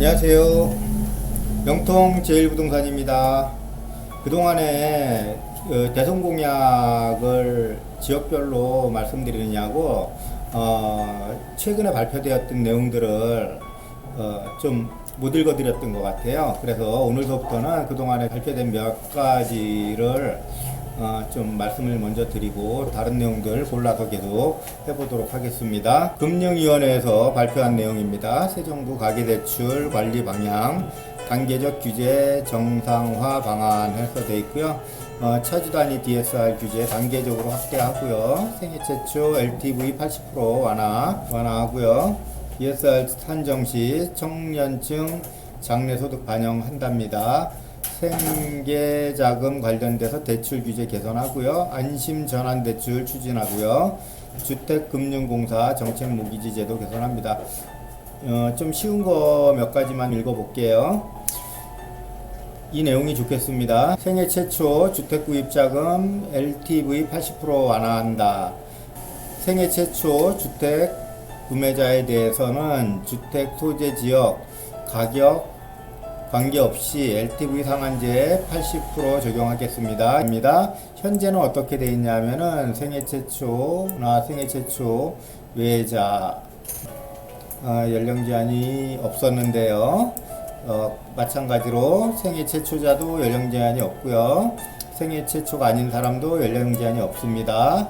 안녕하세요. 영통 제일부동산입니다. 그동안에 어, 대선 공약을 지역별로 말씀드리느냐고 어, 최근에 발표되었던 내용들을 어, 좀못 읽어드렸던 것 같아요. 그래서 오늘서부터는 그동안에 발표된 몇 가지를 어, 좀 말씀을 먼저 드리고 다른 내용들 골라서 계속 해보도록 하겠습니다. 금융위원회에서 발표한 내용입니다. 새 정부 가계대출 관리 방향, 단계적 규제 정상화 방안 해서 돼 있고요. 어, 차주 단위 DSR 규제 단계적으로 확대하고요. 생애 최초 LTV 80% 완화 완화하고요. DSR 산정 시 청년층 장래 소득 반영한답니다. 생계 자금 관련돼서 대출 규제 개선하고요. 안심 전환 대출 추진하고요. 주택금융공사 정책 모기지 제도 개선합니다. 어, 좀 쉬운 거 몇 가지만 읽어볼게요. 이 내용이 좋겠습니다. 생애 최초 주택 구입 자금 LTV 80% 완화한다. 생애 최초 주택 구매자에 대해서는 주택 소재 지역 가격 관계없이 LTV 상한제 80% 적용하겠습니다. 입니다. 현재는 어떻게 되어 있냐면은 생애 최초나 생애 최초 외자 어, 연령 제한이 없었는데요. 어, 마찬가지로 생애 최초자도 연령 제한이 없고요. 생애 최초가 아닌 사람도 연령 제한이 없습니다.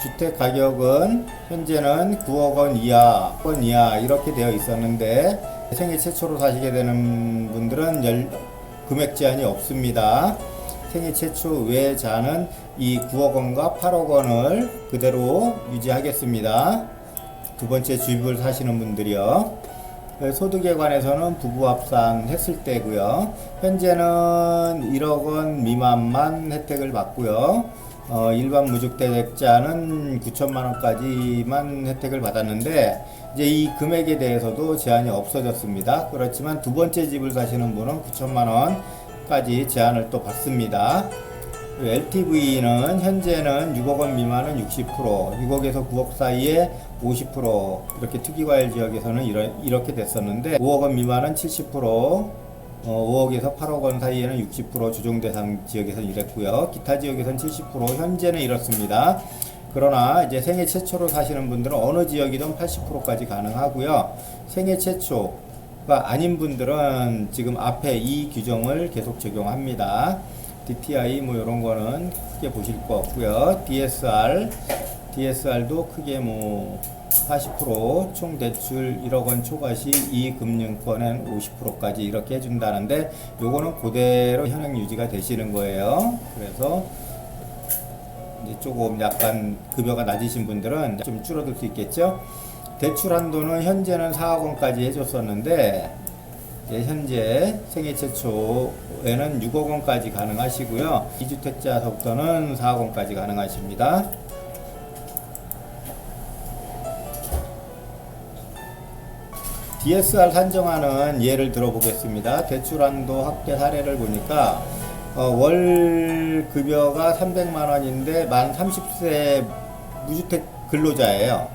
주택 가격은 현재는 9억 원 이하, 원 이하 이렇게 되어 있었는데 생애 최초로 사시게 되는 분들은 열, 금액 제한이 없습니다. 생애 최초 외자는 이 9억 원과 8억 원을 그대로 유지하겠습니다. 두 번째 주입을 사시는 분들이요. 그 소득에 관해서는 부부 합산 했을 때고요. 현재는 1억 원 미만만 혜택을 받고요. 어, 일반 무주택자는 9천만 원까지만 혜택을 받았는데 이제 이 금액에 대해서도 제한이 없어졌습니다. 그렇지만 두 번째 집을 사시는 분은 9천만 원까지 제한을 또 받습니다. LTV는 현재는 6억 원 미만은 60%, 6억에서 9억 사이에 50% 이렇게 투기과열 지역에서는 이러, 이렇게 됐었는데 5억 원 미만은 70%, 어, 5억에서 8억 원 사이에는 60% 주종 대상 지역에서는 이랬고요. 기타 지역에서는 70% 현재는 이렇습니다. 그러나 이제 생애 최초로 사시는 분들은 어느 지역이든 80%까지 가능하고요. 생애 최초가 아닌 분들은 지금 앞에 이 규정을 계속 적용합니다. DTI 뭐 이런 거는 크게 보실 거 없고요. DSR, DSR도 크게 뭐 40%총 대출 1억 원 초과 시 이금융권은 50%까지 이렇게 해준다는데 요거는 그대로 현행 유지가 되시는 거예요. 그래서 이제 조금 약간 급여가 낮으신 분들은 좀 줄어들 수 있겠죠. 대출 한도는 현재는 4억 원까지 해줬었는데 현재 생애 최초에는 6억 원까지 가능하시고요. 2주택자서부터는 4억 원까지 가능하십니다. DSR 산정하는 예를 들어보겠습니다. 대출한도 확대 사례를 보니까 어, 월 급여가 300만 원인데 만 30세 무주택 근로자예요.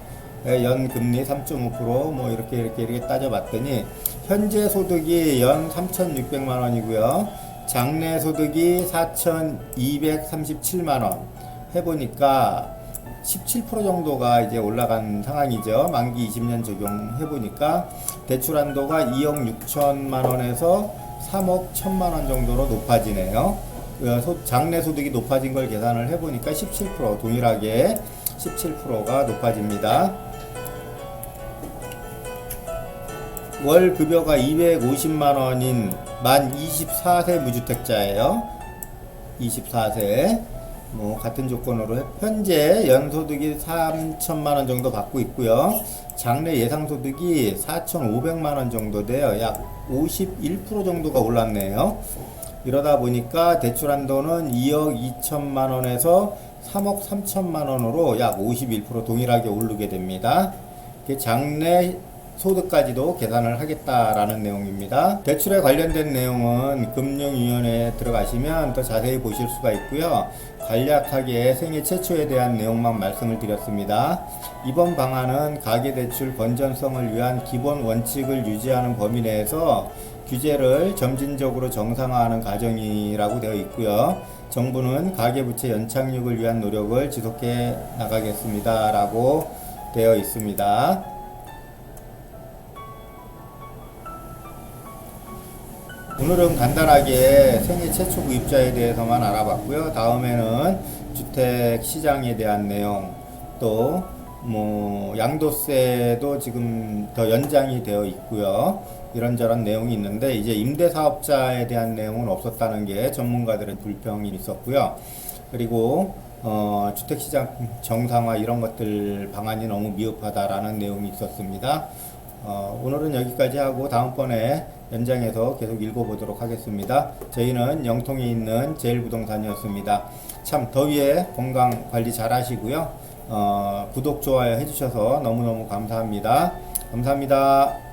예, 연 금리 3.5%뭐 이렇게 이렇게 이렇게 따져봤더니 현재 소득이 연 3,600만 원이고요. 장래 소득이 4,237만 원 해보니까 17% 정도가 이제 올라간 상황이죠. 만기 20년 적용해 보니까 대출 한도가 2억 6천만 원에서 3억 1천만 원 정도로 높아지네요. 그 장래 소득이 높아진 걸 계산을 해 보니까 17% 동일하게 17%가 높아집니다. 월 급여가 250만 원인 만 24세 무주택자예요. 24세. 뭐 같은 조건으로 현재 연소득이 3천만 원 정도 받고 있고요. 장래 예상 소득이 4,500만 원 정도 돼요. 약 51% 정도가 올랐네요. 이러다 보니까 대출 한도는 2억 2천만 원에서 3억 3천만 원으로 약 51% 동일하게 오르게 됩니다. 장래 소득까지도 계산을 하겠다라는 내용입니다. 대출에 관련된 내용은 금융위원회에 들어가시면 더 자세히 보실 수가 있고요. 간략하게 생애 최초에 대한 내용만 말씀을 드렸습니다. 이번 방안은 가계대출 건전성을 위한 기본 원칙을 유지하는 범위 내에서 규제를 점진적으로 정상화하는 과정이라고 되어 있고요. 정부는 가계부채 연착륙을 위한 노력을 지속해 나가겠습니다. 라고 되어 있습니다. 오늘은 간단하게 생애 최초 구입자에 대해서만 알아봤고요. 다음에는 주택 시장에 대한 내용 또 뭐 양도세도 지금 더 연장이 되어 있고요. 이런저런 내용이 있는데 이제 임대 사업자에 대한 내용은 없었다는 게 전문가들의 불평이 있었고요. 그리고 어, 주택시장 정상화 이런 것들 방안이 너무 미흡하다라는 내용이 있었습니다. 어, 오늘은 여기까지 하고 다음번에 연장해서 계속 읽어보도록 하겠습니다. 저희는 영통에 있는 제일부동산이었습니다. 참 더위에 건강 관리 잘 하시고요. 어, 구독, 좋아요 해주셔서 너무너무 감사합니다. 감사합니다.